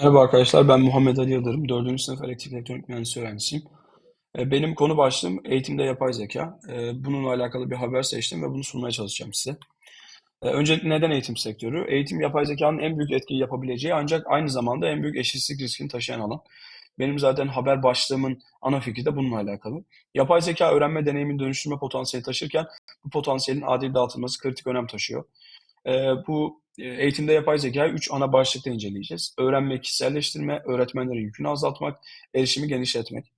Merhaba arkadaşlar, ben Muhammed Ali Yıldırım. 4. sınıf elektrik elektronik mühendisliği öğrencisiyim. E, Benim konu başlığım eğitimde yapay zeka. E, Bununla alakalı bir haber seçtim ve bunu sunmaya çalışacağım size. E, Öncelikle neden eğitim sektörü? Eğitim yapay zekanın en büyük etkiyi yapabileceği ancak aynı zamanda en büyük eşitsizlik riskini taşıyan alan. Benim zaten haber başlığımın ana fikri de bununla alakalı. Yapay zeka öğrenme deneyimini dönüştürme potansiyeli taşırken bu potansiyelin adil dağıtılması kritik önem taşıyor. E, Bu e, eğitimde yapay zekayı 3 ana başlıkta inceleyeceğiz. Öğrenme, kişiselleştirme, öğretmenlerin yükünü azaltmak, erişimi genişletmek.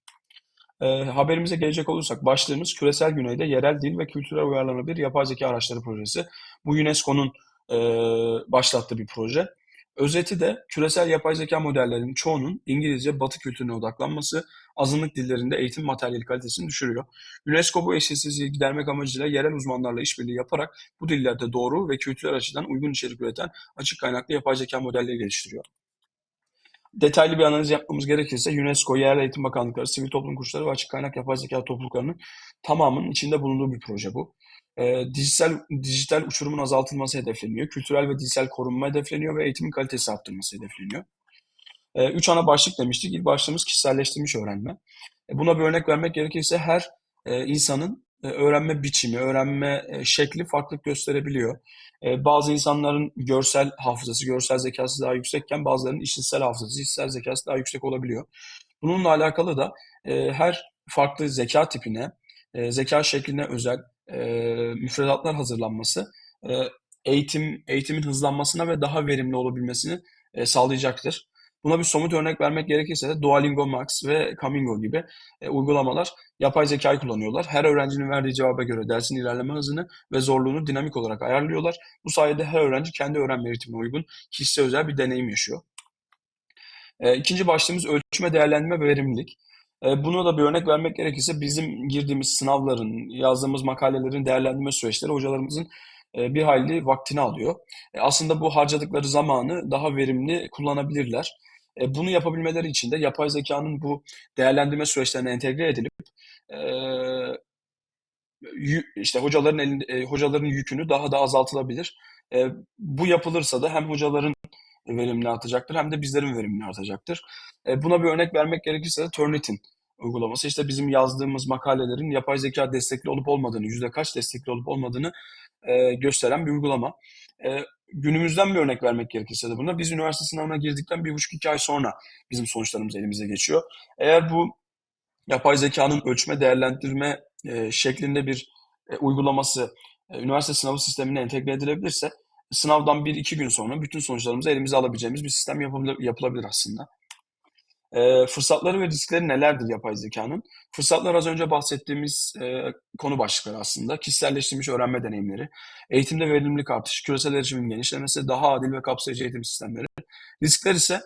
E, haberimize gelecek olursak başlığımız küresel güneyde yerel dil ve kültürel uyarlanabilir yapay zeka araçları projesi. Bu UNESCO'nun e, başlattığı bir proje. Özeti de küresel yapay zeka modellerinin çoğunun İngilizce batı kültürüne odaklanması azınlık dillerinde eğitim materyali kalitesini düşürüyor. UNESCO bu eşitsizliği gidermek amacıyla yerel uzmanlarla işbirliği yaparak bu dillerde doğru ve kültürel açıdan uygun içerik üreten açık kaynaklı yapay zeka modelleri geliştiriyor. Detaylı bir analiz yapmamız gerekirse UNESCO, Yerel Eğitim Bakanlıkları, sivil toplum kuruluşları ve açık kaynak yapay zeka topluluklarının tamamının içinde bulunduğu bir proje bu. Ee, dijital, dijital uçurumun azaltılması hedefleniyor, kültürel ve dilsel korunma hedefleniyor ve eğitimin kalitesi arttırılması hedefleniyor. Ee, üç ana başlık demiştik. İlk başlığımız kişiselleştirilmiş öğrenme. E, buna bir örnek vermek gerekirse her e, insanın e, öğrenme biçimi, öğrenme e, şekli farklılık gösterebiliyor. E, bazı insanların görsel hafızası, görsel zekası daha yüksekken bazılarının işitsel hafızası, işitsel zekası daha yüksek olabiliyor. Bununla alakalı da e, her farklı zeka tipine, e, zeka şekline özel e, müfredatlar hazırlanması e, eğitim eğitimin hızlanmasına ve daha verimli olabilmesini e, sağlayacaktır. Buna bir somut örnek vermek gerekirse de Duolingo Max ve Camingo gibi e, uygulamalar yapay zekayı kullanıyorlar. Her öğrencinin verdiği cevaba göre dersin ilerleme hızını ve zorluğunu dinamik olarak ayarlıyorlar. Bu sayede her öğrenci kendi öğrenme ritmine uygun kişisel özel bir deneyim yaşıyor. E, ikinci başlığımız ölçme, değerlendirme ve verimlilik. E, buna da bir örnek vermek gerekirse bizim girdiğimiz sınavların, yazdığımız makalelerin değerlendirme süreçleri hocalarımızın e, bir hayli vaktini alıyor. E, aslında bu harcadıkları zamanı daha verimli kullanabilirler. Bunu yapabilmeleri için de yapay zekanın bu değerlendirme süreçlerine entegre edilip işte hocaların elinde, hocaların yükünü daha da azaltılabilir. Bu yapılırsa da hem hocaların verimli artacaktır hem de bizlerin verimli artacaktır. E, buna bir örnek vermek gerekirse de Turnitin uygulaması işte bizim yazdığımız makalelerin yapay zeka destekli olup olmadığını, yüzde kaç destekli olup olmadığını e, gösteren bir uygulama. E, günümüzden bir örnek vermek gerekirse de buna biz üniversite sınavına girdikten bir buçuk iki ay sonra bizim sonuçlarımız elimize geçiyor. Eğer bu yapay zekanın ölçme, değerlendirme e, şeklinde bir e, uygulaması e, üniversite sınavı sistemine entegre edilebilirse sınavdan bir iki gün sonra bütün sonuçlarımızı elimize alabileceğimiz bir sistem yapılabilir, aslında. E, fırsatları ve riskleri nelerdir yapay zekanın? Fırsatlar az önce bahsettiğimiz e, konu başlıkları aslında. Kişiselleştirilmiş öğrenme deneyimleri, eğitimde verimlilik artışı, küresel erişimin genişlemesi, daha adil ve kapsayıcı eğitim sistemleri. Riskler ise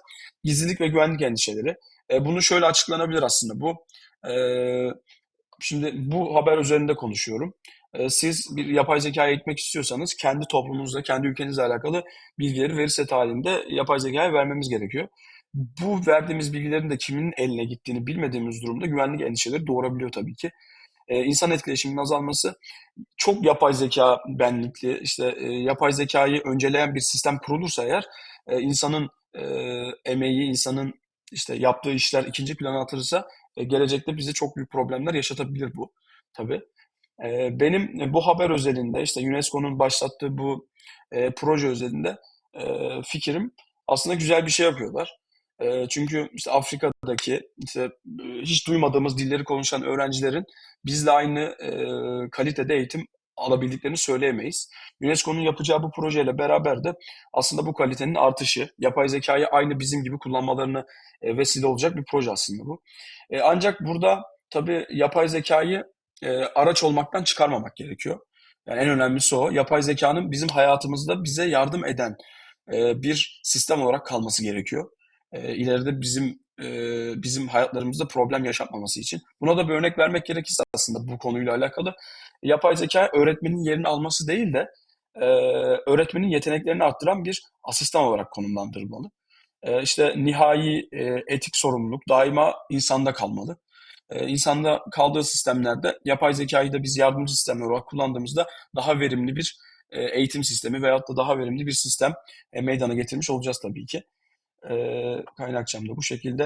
gizlilik ve güvenlik endişeleri. E, bunu şöyle açıklanabilir aslında bu. E, şimdi bu haber üzerinde konuşuyorum. E, siz bir yapay zeka eğitmek istiyorsanız kendi toplumunuzla, kendi ülkenizle alakalı bilgileri veri set halinde yapay zekaya vermemiz gerekiyor bu verdiğimiz bilgilerin de kimin eline gittiğini bilmediğimiz durumda güvenlik endişeleri doğurabiliyor tabii ki. Ee, insan etkileşiminin azalması çok yapay zeka benlikli, işte e, yapay zekayı önceleyen bir sistem kurulursa eğer e, insanın e, emeği, insanın işte yaptığı işler ikinci plana atılırsa e, gelecekte bize çok büyük problemler yaşatabilir bu tabii. E, benim bu haber özelinde işte UNESCO'nun başlattığı bu e, proje özelinde e, fikrim aslında güzel bir şey yapıyorlar. Çünkü işte Afrika'daki işte hiç duymadığımız dilleri konuşan öğrencilerin bizle aynı kalitede eğitim alabildiklerini söyleyemeyiz. UNESCO'nun yapacağı bu projeyle beraber de aslında bu kalitenin artışı, yapay zekayı aynı bizim gibi kullanmalarını e, vesile olacak bir proje aslında bu. E, ancak burada tabii yapay zekayı e, araç olmaktan çıkarmamak gerekiyor. Yani en önemlisi o. Yapay zekanın bizim hayatımızda bize yardım eden e, bir sistem olarak kalması gerekiyor e, ileride bizim e, bizim hayatlarımızda problem yaşatmaması için. Buna da bir örnek vermek gerekirse aslında bu konuyla alakalı yapay zeka öğretmenin yerini alması değil de e, öğretmenin yeteneklerini arttıran bir asistan olarak konumlandırılmalı. E, işte nihai e, etik sorumluluk daima insanda kalmalı. E, insanda kaldığı sistemlerde yapay zekayı da biz yardımcı sistemler olarak kullandığımızda daha verimli bir e, eğitim sistemi veyahut da daha verimli bir sistem e, meydana getirmiş olacağız tabii ki. Ee, kaynakçam da bu şekilde.